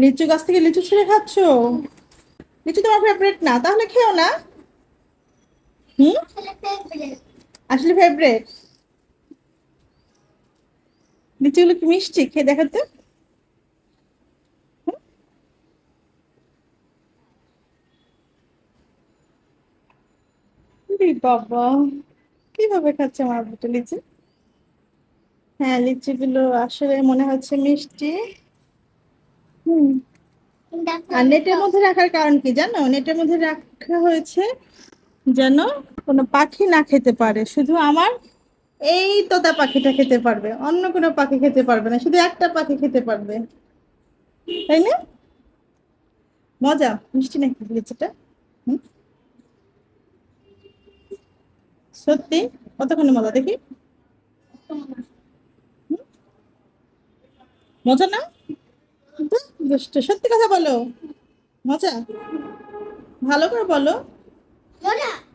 লিচু গাছ থেকে লিচু ছিঁড়ে খাচ্ছ? লিচু তোমার ফেভারিট না, তাহলে খেও না। হুম? আসলে ফেভারিট লিচুগুলো কি মিষ্টি? খেয়ে দেখো তো। হুম? ওরে বাবা, কীভাবে খাচ্ছে আমার বুটো লিচু? হ্যাঁ লিচুগুলো আসলে মনে হচ্ছে মিষ্টি। আর নেটের মধ্যে রাখার কারণ কি জানো? নেটের মধ্যে রাখা হয়েছে যেন কোনো পাখি না খেতে পারে। শুধু আমার এই তোতা পাখিটা খেতে পারবে। অন্য কোনো পাখি খেতে পারবে না। শুধু একটা পাখি খেতে পারবে। তাই না? মজা? মিষ্টি নাকি লিচুটা? সত্যি? কতক্ষণ মজা দেখি? মজা না? সত্যি কথা বলো। মজা। ভালো করে বলো। মজা।